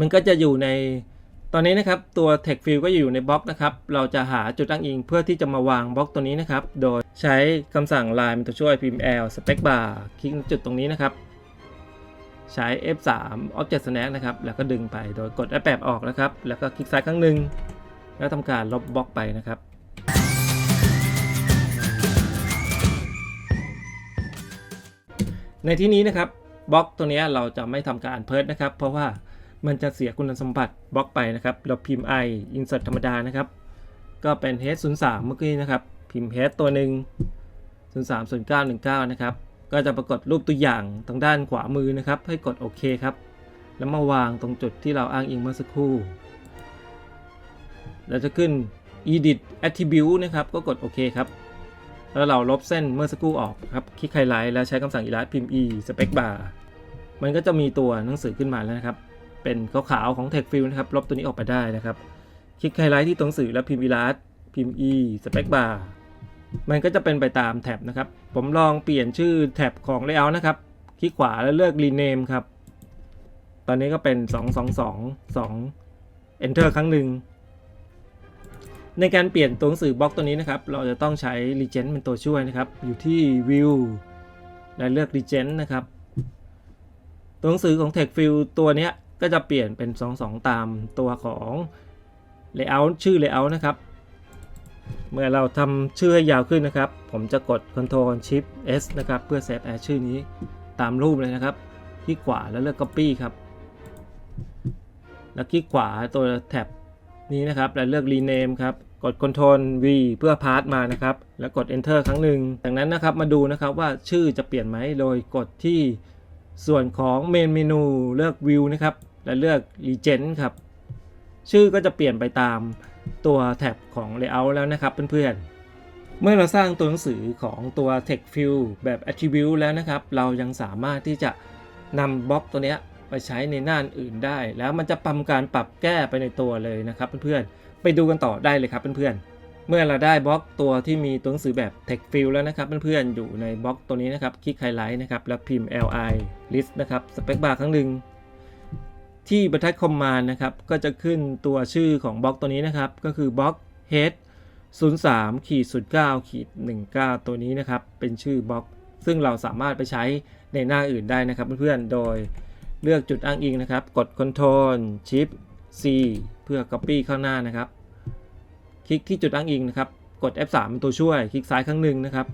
มันก็จะอยู่ในตอนนี้นะครับตัว text field ก็อยู่ในบล็อกนะครับ เราจะหาจุดอ้างอิงเพื่อที่จะมาวางบล็อกตัวนี้นะครับ โดยใช้คำสั่ง line เป็นตัวช่วยพิมพ์ l spec bar คลิกจุดตรงนี้นะครับ ใช้ F3 Object Snap นะครับ แล้วก็ดึงไปโดยกด F8 ออกนะครับ แล้วก็คลิกซ้ายครั้งหนึ่งแล้วทำการลบบล็อกไปนะครับในที่นี้นะครับบล็อกตัวนี้เราจะไม่ทำการเพิร์ดนะครับ เพราะว่า มันจะเสียคุณสมบัติบล็อกไปนะครับ เราพิมพ์ i insert ธรรมดานะครับ ก็เป็น h 0 3เมื่อกี้นะครับ พิมพ์ h ตัวหนึ่ง0 3 0 9 1 9 นะครับ ก็จะปรากฏรูปตัวอย่างทางด้านขวามือนะครับ ให้กดโอเคครับ แล้วมาวางตรงจุดที่เราอ้างอิงเมื่อสักครู่แล้วจะขึ้น edit attribute นะครับ ก็กดโอเคครับ แล้วเราลบเส้นเมื่อสักครู่ออกครับ คลิกไฮไลท์แล้วใช้คำสั่ง erase พิมพ์ e spec bar มันก็จะมีตัวหนังสือขึ้นมาแล้วนะครับ เป็นขาวๆของ text field นะครับ ลบตัวนี้ออกไปได้นะครับ คลิกไฮไลท์ที่ตัวหนังสือแล้วพิมพ์ erase พิมพ์ e spec bar มันก็จะเป็นไปตามแท็บนะครับ ผมลองเปลี่ยนชื่อแท็บของ layout นะครับ คลิกขวาแล้วเลือก rename ครับ ตอนนี้ก็เป็น 222 2 enter ครั้งหนึ่ง ในการเปลี่ยนตัวหนังสือบล็อกตัวนี้นะครับ เราจะต้องใช้ Regen เป็นตัวช่วยนะครับ อยู่ที่ View และเลือก Regen นะครับ ตัวหนังสือของ Text Field ตัวเนี้ย ก็จะเปลี่ยนเป็น 22 ตามตัวของ Layout ชื่อ Layout นะครับ เมื่อเราทำชื่อให้ยาวขึ้นนะครับ ผมจะกด Ctrl Shift S นะครับ เพื่อ Save as ชื่อนี้ตามรูปเลยนะครับ คลิกขวาแล้วเลือก Copy ครับ แล้วคลิกขวาตัวแท็บนี้นะครับ แล้วเลือก rename ครับกด Ctrl V เพื่อพาสมานะครับ แล้วกด Enter ครั้งหนึ่งจากนั้นนะครับมาดูนะครับว่าชื่อจะเปลี่ยนไหมโดยกดที่ส่วนของ Main Menu เลือก View นะครับ และเลือก Regent ครับ ชื่อก็จะเปลี่ยนไปตามตัวแท็บของ Layout แล้วนะครับเพื่อนๆ เมื่อเราสร้างตัวหนังสือของตัว Text Field แบบ Attribute แล้วนะครับ เรายังสามารถที่จะนำบล็อกตัวนี้ไปใช้ในหน้าอื่นได้ แล้วมันจะทำการปรับแก้ไปในตัวเลยนะครับเพื่อนๆ ไปดูกันต่อได้เลยครับเพื่อนๆเมื่อเราได้บล็อกตัวที่มีตัวหนังสือแบบ Text Field แล้วนะครับเพื่อนๆอยู่ในบล็อกตัวนี้นะครับ คลิกไฮไลท์นะครับ แล้วพิมพ์ li list นะครับ Spec Bar ครั้งหนึ่ง ที่บรรทัด Command นะครับ ก็จะขึ้นตัวชื่อของบล็อกตัวนี้นะครับ ก็คือบล็อก head 03ขีด09ขีด19 ตัวนี้นะครับ เป็นชื่อบล็อก ซึ่งเราสามารถไปใช้ในหน้าอื่นได้นะครับเพื่อนๆ โดยเลือกจุดอ้างอิงนะครับ กด Ctrl Shift C เพื่อ Copy เข้าหน้านะครับ คลิกที่จุดอ้างอิงนะครับ กด F3 เป็นตัวช่วย คลิกซ้ายครั้งหนึ่งนะครับ